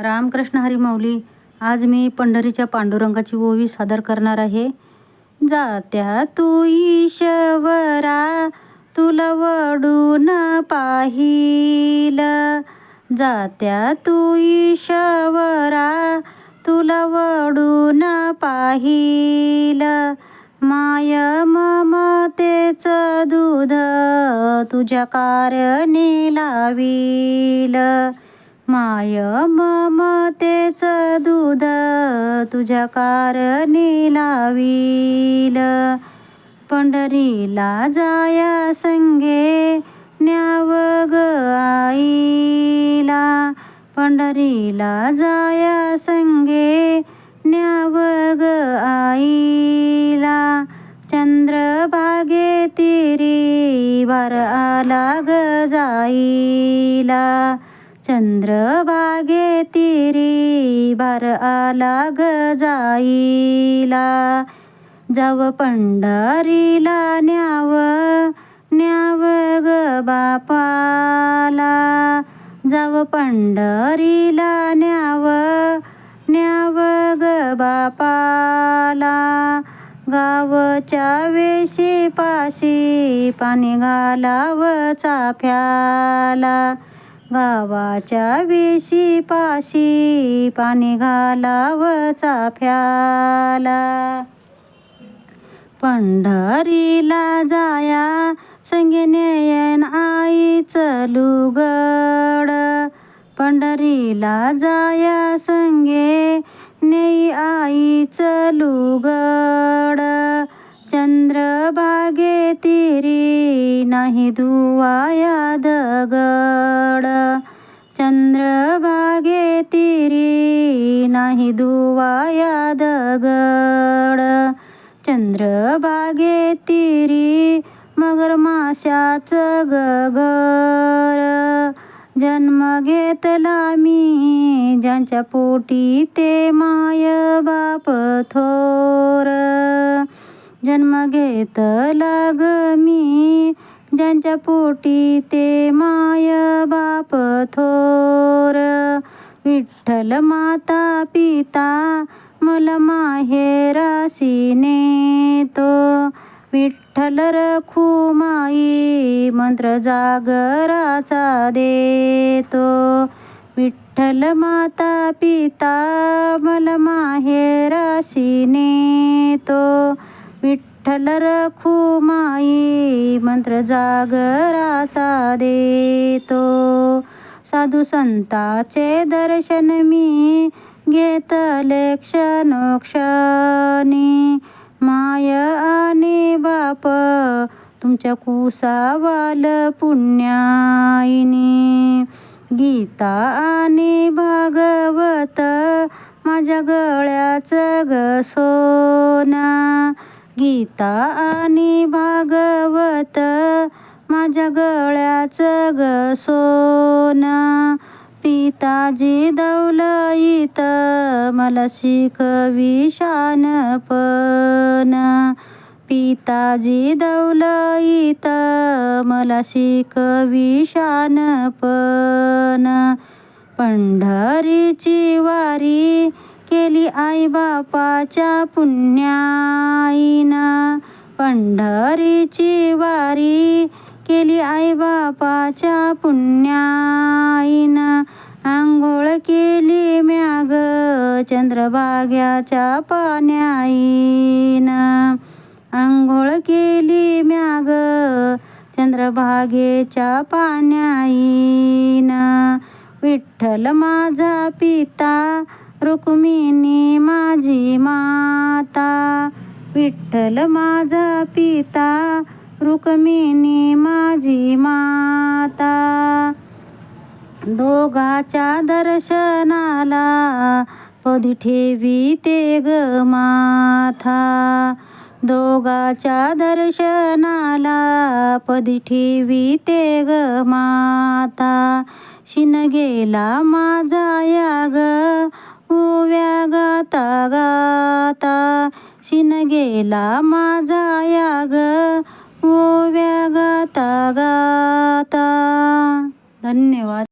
रामकृष्ण हरी आज मी पंढरीच्या पांडुरंगाची ओवी सादर करणार आहे. जात्या तू ईशवरा तुला वडून पाहिल. जात्या तू ईशवरा तुला वडून पाहिल. माय ममतेच दूध तुझ्या कारणे लावील. माय ममतेचं दूध तुझ्या कारणी लावील. पंढरीला जाया संगे न्याव ग आईला. पंढरीला जाया संगे न्याव ग आईला. चंद्रभागे तिरी वार आला ग जाईला. चंद्रभागे तिरी बार आला ग जाईला. जाव पंढरीला न्याव न्याव ग बापाला. जाव पंढरीला न्याव न्याव ग बापाला. गावच्या वेशी पाशी पाणी घालाव चाफ्याला. गावाच्या वेशी पाशी पाणी घालाव चाफ्याला. पंढरीला जाया संगे आई आईचं गड. पंढरीला जाया संगे नेई आईचं गड. नाही दुवाया दगड चंद्रभागे तिरी नाही दुवाया दगड चंद्रभागे तिरी मगर माशाचं गगर. जन्म घेतला मी ज्यांच्या पोटी ते माय बाप थोर. जन्म घेतला ग मी ज्यांच्या पोटी ते माय बाप थोर. विठ्ठल माता पिता मल माहेरासी नेतो विठ्ठल रखू माई मंत्र जागराचा देतो. विठ्ठल माता पिता मल माहेरासी नेतो विठ्ठल रखुमाई मंत्र जागराचा देतो. साधू संताचे दर्शन मी घेतले क्षणोक्षणी. माय आणि बाप तुमच्या कुसावाल पुण्याईनी. गीता आणि भागवत माझ्या गळ्याचं ग सोना गीता आणि भागवत माझ्या गळ्याचं ग सोन. पिताजी दौलईत मला शिकवी शानपण पिताजी दौलईत मला शिकवी शानपण पंढरीची वारी केली आई बापाच्या पुण्याईनं. पंढरीची वारी केली आई बापाच्या पुण्याईनं. आंघोळ केली म्याग चंद्रभाग्याच्या पाण्याईनं. आंघोळ केली म्याग चंद्रभागेच्या पाण्याईनं. विठ्ठल माझा पिता रुक्मिणी माझी माता विठ्ठल माझा पिता रुक्मिणी माझी माता. दोघाच्या दर्शनाला पदी ठेवी ते ग माथा. दोघाच्या दर्शनाला पदी ठेवी ते ग माता शिन गेला माझा या ग ओव्या गाता. गाता शिन गेला माझा या ग ओव्या गाता गाता. धन्यवाद.